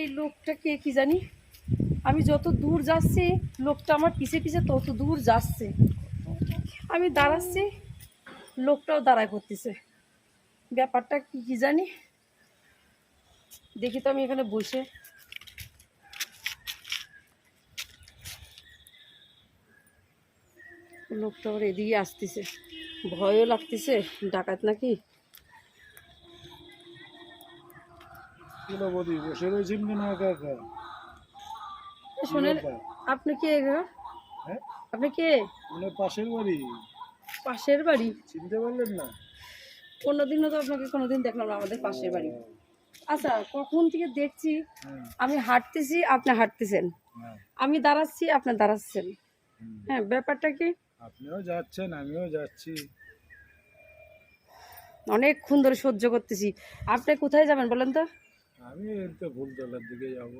এই লোকটা কে কি জানি? আমি যত দূর যাচ্ছি, লোকটা আমার পিছে পিছে তত দূর যাচ্ছে। আমি দাঁড়াচ্ছি, লোকটাও দাঁড়ায় করতেছে। ব্যাপারটা কি কি জানি? দেখি তো আমি এখানে বসে। লোকটা আবার এদিকে আসতেছে। ভয়ও লাগতেছে। ডাকাত নাকি? কিলো বদি? বসে রয়েছেন কেন একা একা শোনেন আপনি কে হ্যাঁ? আপনি কে? মানে পাশের বাড়ি। পাশের বাড়ি? চিনতে পারলেন না? কোনোদিনও তো আপনাকে কোনোদিন দেখলাম না আমাদের পাশের বাড়ি। আচ্ছা কখন থেকে দেখছি আমি হাঁটতেছি আপনি হাঁটতেছেন। হ্যাঁ, আমি দাঁড়াচ্ছি আপনি দাঁড়াচ্ছেন। হ্যাঁ ব্যাপারটা কি? আপনিও যাচ্ছেন আমিও যাচ্ছি। অনেকক্ষণ ধরে সহ্য করতেছি। আপনি কোথায় যাবেন বলেন তো? আমি তো ফুলতলার দিকে যাব।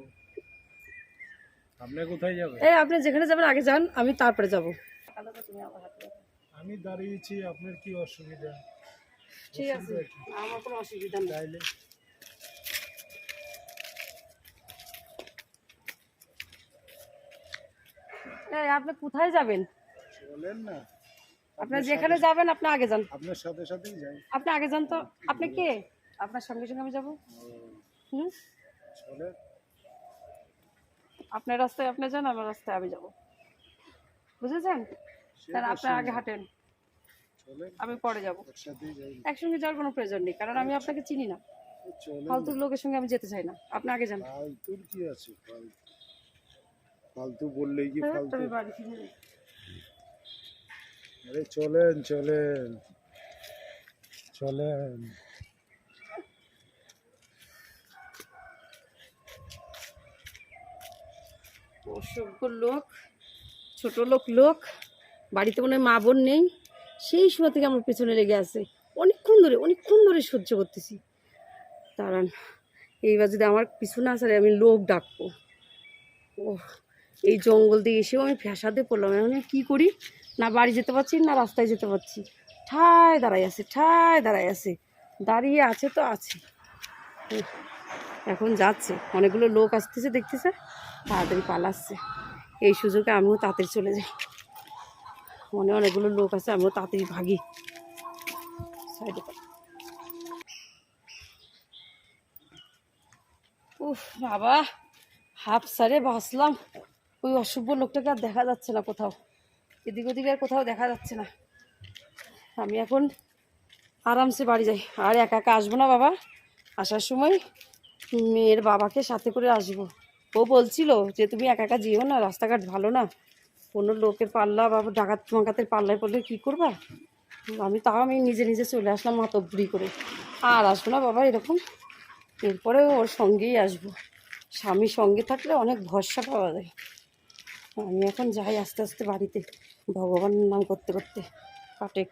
আপনি কোথায় যাবেন? এই আপনি যেখানে যাবেন আগে যান আমি তারপরে যাব। আমি দাঁড়িয়েছি আপনার কি অসুবিধা? ঠিক আছে। আমার কোনো অসুবিধা নেই। এই আপনি কোথায় যাবেন? বলেন না। আপনি যেখানে যাবেন আপনি আগে যান। আপনার সাথে সাথেই যাই। আপনি আগে যান তো। আপনি কে? আপনার সঙ্গে সঙ্গে আমি যাব। আপনার রাস্তায় আপনি যান আমার রাস্তায় আমি যাব। বুঝেছেন? তাহলে আপনি আগে হাঁটেন। আমি পরে যাব। একসঙ্গে যাওয়ার কোনো প্রয়োজন নেই কারণ আমি আপনাকে চিনি না। ফালতু লোকের সঙ্গে আমি যেতে চাই না। আপনি আগে যান। ফালতুর কি আছে? ফালতু। বললেই কি হ্যাঁ, ফালতু? আরে চলেন চলেন। চলেন। অসভ্য লোক, ছোট লোক লোক। বাড়িতে মনে হয় মা বোন নেই। সেই সময় থেকে আমার পেছনে লেগে আছে। অনেকক্ষণ ধরে অনেকক্ষণ ধরে সহ্য করতেছি। দাঁড়ান, এইবার যদি আমার পিছু না আসলে আমি লোক ডাকবো। ও এই জঙ্গল দিয়ে এসেও আমি ফ্যাসাতে পড়লাম। এখন কী করি? না বাড়ি যেতে পারছি, না রাস্তায় যেতে পারছি। ঠায় দাঁড়াই আছে, ঠায় দাঁড়াই আছে। দাঁড়িয়ে আছে তো আছে। এখন যাচ্ছে। অনেকগুলো লোক আসতেছে, দেখতেছে? তাড়াতাড়ি পালাচ্ছে। এই সুযোগে আমিও তাড়াতাড়ি চলে যাই। মনে অনেকগুলো লোক আছে, আমিও তাড়াতাড়ি ভাগি। উফ, বাবা! হাফ সারে বাঁচলাম। ওই অসভ্য লোকটাকে আর দেখা যাচ্ছে না কোথাও। এদিক ওদিকে আর কোথাও দেখা যাচ্ছে না। আমি এখন আরামসে বাড়ি যাই। আর একা একা আসব না বাবা। আসার সময় মেয়ের বাবাকে সাথে করে আসব। ও বলছিল যে, তুমি একা একা যেও না, রাস্তাঘাট ভালো না। কোনো লোকের পাল্লা বা ডাকাত মাকাতের পাল্লায় পড়লে কী করবা? আমি তাও আমি নিজে নিজে চলে আসলাম মাতব্বরি করে। আর আসব না বাবা এরকম। এরপরে ওর সঙ্গেই আসব। স্বামীর সঙ্গে থাকলে অনেক ভরসা পাওয়া যায়। আমি এখন যাই আস্তে আস্তে বাড়িতে, ভগবানের নাম করতে করতে। কাটেক